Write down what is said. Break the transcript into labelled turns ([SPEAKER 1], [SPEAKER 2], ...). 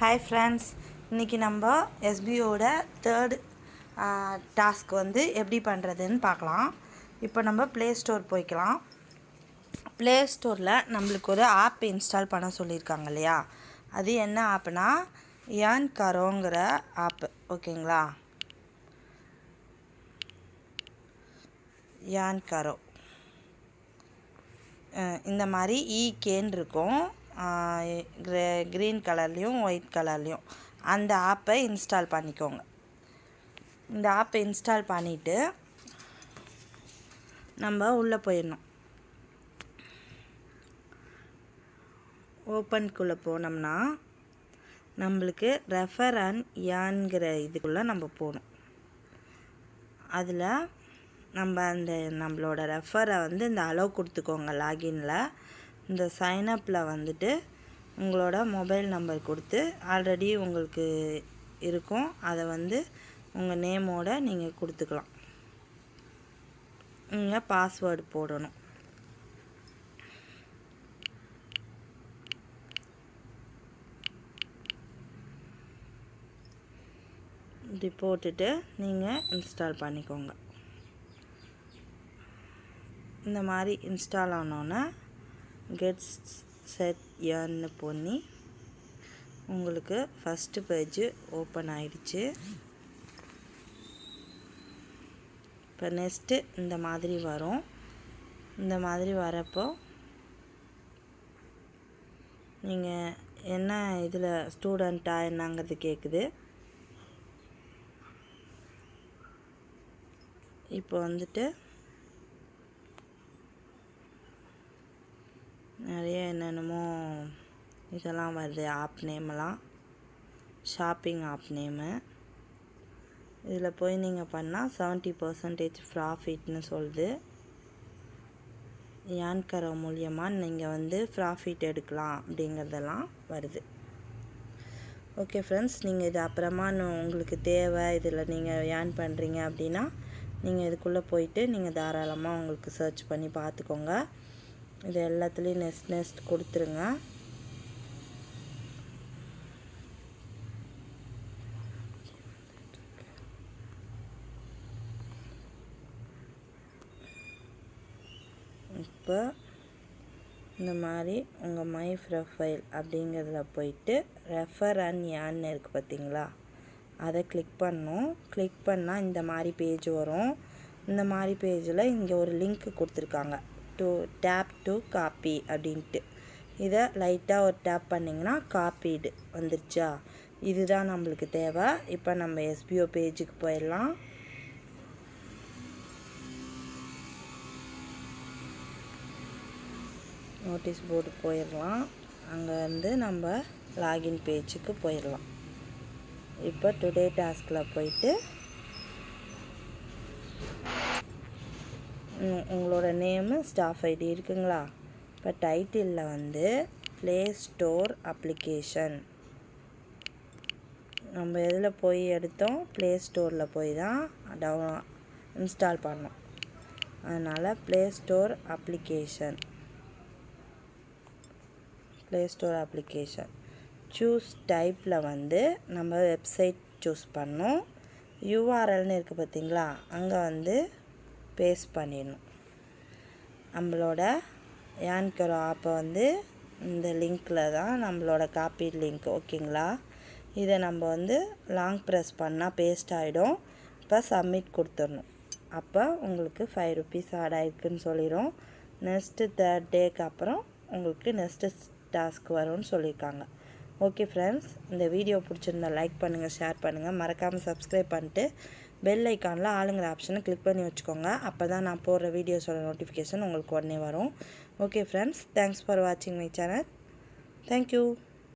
[SPEAKER 1] Hi friends இன்றைக்கி நம்ம எஸ்பிஓட third task வந்து எப்படி பண்ணுறதுன்னு பார்க்கலாம். இப்போ நம்ம ப்ளே ஸ்டோர் போய்க்கலாம். ப்ளே ஸ்டோரில் நம்மளுக்கு ஒரு ஆப் இன்ஸ்டால் பண்ண சொல்லியிருக்காங்க இல்லையா? அது என்ன ஆப்னா ஏன் கரோங்கிற ஆப் ஓகேங்களா? யான் கரோ இந்த மாதிரி e இகேன்னு இருக்கும். க்ரீன் கலர்லேயும் ஒயிட் கலர்லேயும் அந்த ஆப்பை இன்ஸ்டால் பண்ணிக்கோங்க. இந்த ஆப்பை இன்ஸ்டால் பண்ணிவிட்டு நம்ம உள்ளே போயிடணும். ஓப்பனுக்குள்ளே போனோம்னா நம்மளுக்கு ரெஃபர் அண்ட் யான்கிற இதுக்குள்ளே நம்ம போகணும். அதில் நம்ம அந்த நம்மளோட ரெஃபரை வந்து இந்த அளவு கொடுத்துக்கோங்க லாகின்ல இந்த சைனப்பில் வந்துட்டு உங்களோட மொபைல் நம்பர் கொடுத்து ஆல்ரெடி உங்களுக்கு இருக்கும். அதை வந்து உங்கள் நேமோட நீங்கள் கொடுத்துக்கலாம். நீங்கள் பாஸ்வேர்டு போடணும். இப்படி போட்டுட்டு நீங்கள் இன்ஸ்டால் பண்ணிக்கோங்க. இந்த மாதிரி இன்ஸ்டால் ஆனோன்னே கெட்ஸ் செட் ஏர்ன்னு பண்ணி உங்களுக்கு ஃபஸ்ட்டு பேஜு ஓப்பன் ஆயிடுச்சு. இப்போ நெக்ஸ்ட்டு இந்த மாதிரி வரும். இந்த மாதிரி வரப்போ நீங்கள் என்ன இதில் ஸ்டூடெண்ட்டா என்னங்கிறது கேட்குது இப்போ வந்துட்டு நிறைய என்னென்னமோ இதெல்லாம் வருது ஆப் நேமெல்லாம் ஷாப்பிங் ஆப் நேமு இதில் போய் நீங்கள் பண்ணால் செவன்ட்டி பர்சன்டேஜ் ப்ராஃபிட்னு சொல்லுது. ஏன்கரை மூலியமாக நீங்கள் வந்து ப்ராஃபிட் எடுக்கலாம் அப்படிங்கிறதெல்லாம் வருது. ஓகே ஃப்ரெண்ட்ஸ் நீங்கள் இது அப்புறமா உங்களுக்கு தேவை இதில் நீங்கள் ஏர்ன் பண்ணுறீங்க அப்படின்னா நீங்கள் இதுக்குள்ளே போயிட்டு நீங்கள் தாராளமாக உங்களுக்கு சர்ச் பண்ணி பார்த்துக்கோங்க. இது எல்லாத்துலேயும் நெஸ்ட் நெஸ்ட் கொடுத்துருங்க. இப்போ இந்த மாதிரி உங்கள் மை ப்ரொஃபைல் அப்படிங்கிறதுல போயிட்டு ரெஃபர் அண்ட் யான்னு இருக்குது பார்த்தீங்களா அதை கிளிக் பண்ணோம். கிளிக் பண்ணால் இந்த மாதிரி பேஜ் வரும். இந்த மாதிரி பேஜில் இங்கே ஒரு லிங்க் கொடுத்துருக்காங்க. டு டேப் டு காப்பி அப்படின்ட்டு. இதை லைட்டாக ஒரு டேப் பண்ணிங்கன்னா காப்பீடு வந்துருச்சா? இதுதான் நம்மளுக்கு தேவை. இப்போ நம்ம எஸ்பிஓ பேஜுக்கு போயிடலாம். நோட்டீஸ் போர்டு போயிடலாம். அங்கே வந்து நம்ம லாகின் பேஜுக்கு போயிடலாம். இப்போ டுடே டாஸ்கில் போயிட்டு உங்களோட நேமு ஸ்டாஃப் ஐடி இருக்குங்களா? இப்போ டைட்டிலில் வந்து ப்ளே ஸ்டோர் அப்ளிகேஷன் நம்ம எதில் போய் எடுத்தோம்? ப்ளே ஸ்டோரில் போய் தான் டவுன் இன்ஸ்டால் பண்ணோம். அதனால் play store application play store application choose டைப்பில் வந்து நம்ம வெப்சைட் சூஸ் பண்ணோம். யூஆர்எல்னு இருக்குது பார்த்தீங்களா அங்கே வந்து பேஸ்ட் பண்ணிடணும். நம்மளோட ஏன்கரோ ஆப்பை வந்து இந்த லிங்க்கில் தான் நம்மளோட காப்பி லிங்க் ஓகேங்களா? இதை நம்ம வந்து லாங் ப்ரெஸ் பண்ணால் பேஸ்ட் ஆகிடும் இப்போ சப்மிட் கொடுத்துடணும். அப்போ உங்களுக்கு ஃபைவ் ருபீஸ் ஆட் ஆகிருக்குன்னு சொல்லிடும் நெக்ஸ்ட்டு தேர்ட் டேக்கு அப்புறம் உங்களுக்கு நெக்ஸ்ட்டு டாஸ்க் வரும்னு சொல்லியிருக்காங்க. ஓகே ஃப்ரெண்ட்ஸ் இந்த வீடியோ பிடிச்சிருந்தா லைக் பண்ணுங்கள் ஷேர் பண்ணுங்கள் மறக்காமல் சப்ஸ்கிரைப் பண்ணிட்டு பெல் ஐக்கானில் ஆளுங்கிற ஆப்ஷனை கிளிக் பண்ணி வச்சுக்கோங்க. அப்போ தான் நான் போடுற வீடியோஸோட நோட்டிஃபிகேஷன் உங்களுக்கு உடனே வரும். ஓகே ஃப்ரெண்ட்ஸ் தேங்க்ஸ் ஃபார் வாட்சிங் மை சேனல் தேங்க்யூ